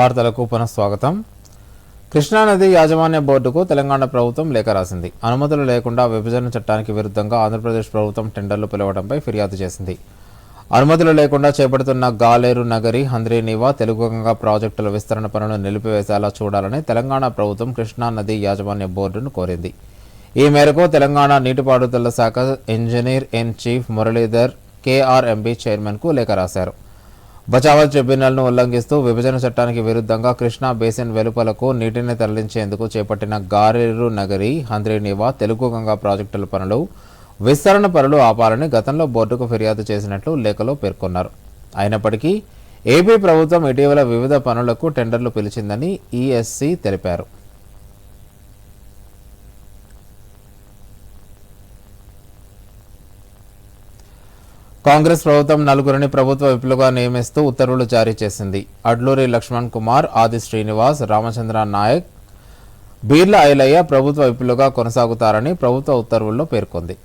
వార్తలకు పునఃస్వాగతం. కృష్ణానది యాజమాన్య బోర్డుకు తెలంగాణ ప్రభుత్వం లేఖ రాసింది. అనుమతులు లేకుండా విభజన చట్టానికి విరుద్ధంగా ఆంధ్రప్రదేశ్ ప్రభుత్వం టెండర్లు పిలవడంపై ఫిర్యాదు చేసింది. అనుమతులు లేకుండా చేపడుతున్న గాలేరు నగరి హంద్రీనీవా తెలుగుగంగా ప్రాజెక్టుల విస్తరణ పనులను నిలిపివేసేలా చూడాలని తెలంగాణ ప్రభుత్వం కృష్ణా నది యాజమాన్య బోర్డును కోరింది. ఈ మేరకు తెలంగాణ నీటిపారుదల శాఖ engineer in chief Muralidhar KRMB చైర్మన్కు లేఖ రాశారు. బచావల్ ట్రిబ్యునల్ను ఉల్లంఘిస్తూ విభజన చట్టానికి విరుద్ధంగా కృష్ణా బేసిన్ వెలుపలకు నీటిని తరలించేందుకు చేపట్టిన గారేరు నగరి హంద్రీనీవా తెలుగు గంగా ప్రాజెక్టుల పనులు విస్తరణ పనులు ఆపాలని గతంలో బోర్డుకు ఫిర్యాదు చేసినట్లు లేఖలో పేర్కొన్నారు. అయినప్పటికీ ఏపీ ప్రభుత్వం ఇటీవల వివిధ పనులకు టెండర్లు పిలిచిందని ఈఎస్సీ తెలిపారు. కాంగ్రెస్ ప్రభుత్వం నలుగురిని ప్రభుత్వ విప్లుగా నియమిస్తూ ఉత్తర్వులు జారీ చేసింది. అడ్లూరి లక్ష్మణ్ కుమార్ ఆది శ్రీనివాస్ రామచంద్ర నాయక్ బీర్ల ఐలయ్య ప్రభుత్వ విప్లుగా కొనసాగుతారని ప్రభుత్వ ఉత్తర్వుల్లో పేర్కొంది.